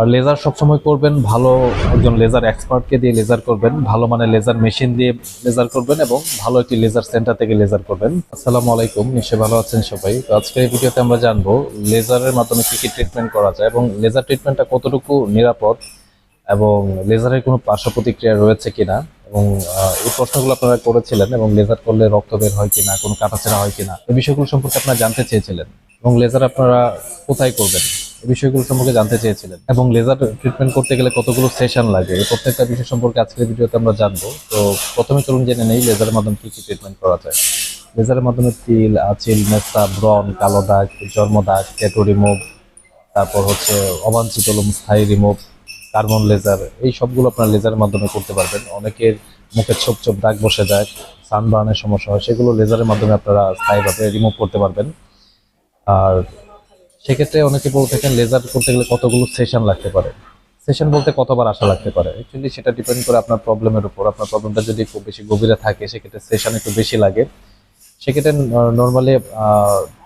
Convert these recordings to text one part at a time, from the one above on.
আর laser সবসময় করবেন, ভালো একজন লেজার এক্সপার্টকে দিয়ে লেজার করবেন, ভালো মানে লেজার মেশিন দিয়ে লেজার করবেন এবং ভালো একটি লেজার সেন্টার থেকে লেজার করবেন। আসসালামু আলাইকুম, নিশ্চয়ই ভালো আছেন সবাই। তো আজকের এই ভিডিওতে আমরা জানব লেজারের মাধ্যমে কি কি ট্রিটমেন্ট করা যায় এবং লেজার ট্রিটমেন্টটা কতটুকু নিরাপদ এবং লেজারের কোনো পার্শ্ব প্রতিক্রিয়া রয়েছে কিনা এবং এই প্রশ্নগুলো আপনারা করেছিলেন এবং লেজার করলে রক্ত বের হয় কিনা, কোনো কাটাছেড়া হয় কিনা, এই বিষয়গুলো সম্পর্কে আপনারা জানতে চেয়েছিলেন এবং লেজার আপনারা কোথায় করবেন? বিষয়গুলো সম্পর্কে জানতে চেয়েছিলেন। এবং লেজার ট্রিটমেন্ট করতে গেলে কতগুলো সেশন লাগে? এই প্রত্যেকটা বিষয় সম্পর্কে আজকের ভিডিওতে আমরা জানব। তো প্রথমে চলুন জেনে নেই লেজারের মাধ্যমে কী কী ট্রিটমেন্ট করা যায়। লেজারের মাধ্যমে তিল, আচিল, মেস্তা ব্রন কালো দাগ চর্ম দাগ রিমুভ তারপর হচ্ছে অবাঞ্ছিত লোম, স্থায়ী রিমুভ কার্বন লেজার এই সবগুলো আপনার লেজারের মাধ্যমে করতে পারবেন। অনেকের মুখে ছোপ ছোপ দাগ বসে যায় সানবার্নের সমস্যা হয়, সেগুলো লেজারের মাধ্যমে আপনারা স্থায়ীভাবে রিমুভ করতে পারবেন। আর সেক্ষেত্রে অনেকে বলে থাকেন লেজার করতে গেলে কতগুলো সেশন লাগতে পারে। সেশন বলতে কতবার আসা লাগতে পারে? অ্যাকচুয়ালি সেটা ডিপেন্ড করে আপনার প্রবলেমের উপর। আপনার প্রবলেমটা যদি খুব বেশি গভীরে থাকে, সেক্ষেত্রে সেশন একটু বেশি লাগে। সেক্ষেত্রে নর্মালি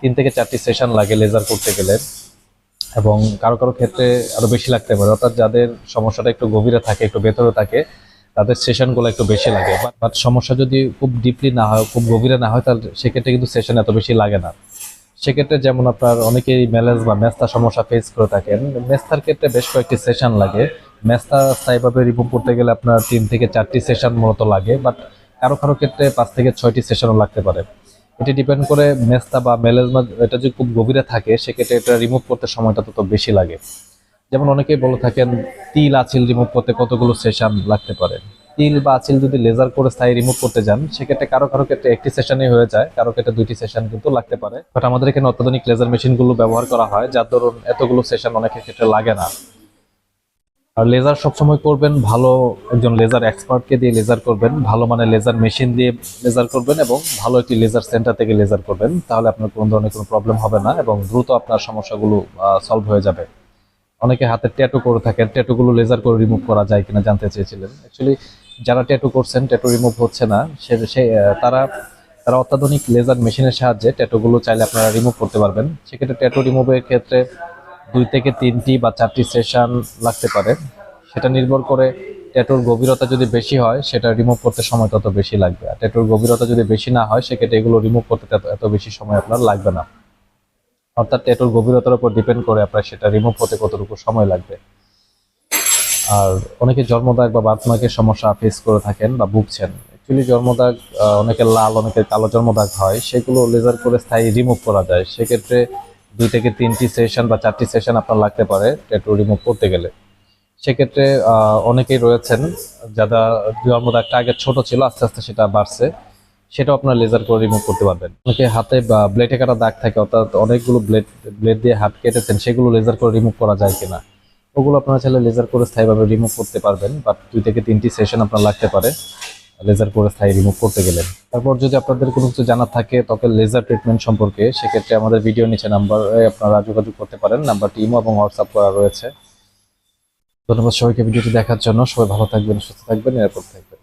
তিন থেকে চারটি সেশন লাগে লেজার করতে গেলে। এবং কারও কারও ক্ষেত্রে আরও বেশি লাগতে পারে। অর্থাৎ যাদের সমস্যাটা একটু গভীরে থাকে, একটু ভেতরে থাকে, তাদের সেশনগুলো একটু বেশি লাগে। বাট সমস্যা যদি খুব ডিপলি না হয়, খুব গভীরে না হয়, তাহলে সেক্ষেত্রে কিন্তু সেশন এত বেশি লাগে না। সেক্ষেত্রে যেমন আপনার অনেকেই ম্যালেজ বা মেস্তা সমস্যা ফেস করে থাকেন, মেস্তার ক্ষেত্রে বেশ কয়েকটি সেশন লাগে। মেস্তা স্থায়ীভাবে রিমুভ করতে গেলে আপনার তিন থেকে চারটি সেশন মূলত লাগে বাট কারও কারও ক্ষেত্রে পাঁচ থেকে ছয়টি সেশনও লাগতে পারে। এটি ডিপেন্ড করে মেস্তা বা মেলেজমা এটা যদি খুব গভীরে থাকে, সেক্ষেত্রে এটা রিমুভ করতে সময়টা তত বেশি লাগে। যেমন অনেকেই বলে থাকেন, তিল, আচিল রিমুভ করতে কতগুলো সেশন লাগতে পারে। তিল বা আচিল যদি লেজার করে স্থায়ী রিমুভ করতে যান, সেক্ষেত্রে কারও কারও ক্ষেত্রে একটি সেশনে হয়ে যায়, কারও ক্ষেত্রে দুইটি সেশন কিন্তু লাগতে পারে। বাট আমাদের এখানে অত্যাধুনিক লেজার মেশিনগুলো ব্যবহার করা হয়, যার ধরুন এতগুলো সেশন অনেকের ক্ষেত্রে লাগে না। আর লেজার সবসময় করবেন, ভালো একজন লেজার এক্সপার্টকে দিয়ে লেজার করবেন, ভালো মানে লেজার মেশিন দিয়ে লেজার করবেন এবং ভালো একটি লেজার সেন্টার থেকে লেজার করবেন, তাহলে আপনার কোনো ধরনের কোনো প্রবলেম হবে না এবং দ্রুত আপনার সমস্যাগুলো সলভ হয়ে যাবে। অনেকে হাতে ট্যাটু করে থাকেন ট্যাটুগুলো লেজার করে রিমুভ করা যায় কিনা জানতে চেয়েছিলেন। অ্যাকচুয়ালি যারা ট্যাটু করছেন ট্যাটু রিমুভ হচ্ছে না, সে তারা তারা অত্যাধুনিক লেজার মেশিনের সাহায্যে ট্যাটুগুলো চাইলে আপনারা রিমুভ করতে পারবেন। সেক্ষেত্রে ট্যাটু রিমুভের ক্ষেত্রে দুই থেকে তিনটি বা চারটি সেশন লাগতে পারে। সেটা নির্ভর করে ট্যাটুর গভীরতা যদি বেশি হয়, সেটা রিমুভ করতে সময় তত বেশি লাগবে। আর ট্যাটুর গভীরতা যদি বেশি না হয়, সেক্ষেত্রে এগুলো রিমুভ করতে এত বেশি সময় আপনার লাগবে না। অর্থাৎ ট্যাটুর গভীরতার উপর ডিপেন্ড করে আপনার সেটা রিমুভ হতে কতটুকু সময় লাগবে। আর অনেকে জন্মদাগ বা বার্থমার্কের সমস্যা ফেস করে থাকেন বা ভুগছেন। অ্যাকচুয়ালি জন্মদাগ অনেকের লাল অনেকের কালো জন্মদাগ হয়। সেগুলো লেজার করে স্থায়ী রিমুভ করা যায়। সেক্ষেত্রে দুই থেকে তিনটি সেশন বা চারটি সেশন আপনার লাগতে পারে ট্যাটু রিমুভ করতে গেলে। সেক্ষেত্রে অনেকেই রয়েছেন যারা জন্মদাগটা আগে ছোট ছিল, আস্তে আস্তে সেটা বাড়ছে। সেটাও আপনার লেজার করে রিমুভ করতে পারবেন। অনেকে হাতে বা ব্লেডে কাটা দাগ থাকে, অর্থাৎ অনেকগুলো ব্লেড ব্লেড দিয়ে হাত কেটেছেন, সেগুলো লেজার করে রিমুভ করা যায় কিনা। ওগুলো আপনারা চাইলে লেজার করে স্থায়ীভাবে রিমুভ করতে পারবেন বাট দুই থেকে তিনটি সেশন আপনার লাগতে পারে লেজার করে স্থায়ী রিমুভ করতে গেলেন তারপর যদি আপনাদের কোনো কিছু জানার থাকে তবে লেজার ট্রিটমেন্ট সম্পর্কে, সেক্ষেত্রে আমাদের ভিডিও নিচে নাম্বারে আপনারা যোগাযোগ করতে পারেন নাম্বারটি ইমো এবং হোয়াটসঅ্যাপ করা রয়েছে। ধন্যবাদ সবাইকে ভিডিওটি দেখার জন্য। সবাই ভালো থাকবেন, সুস্থ থাকবেন, নিরাপদ থাকবেন।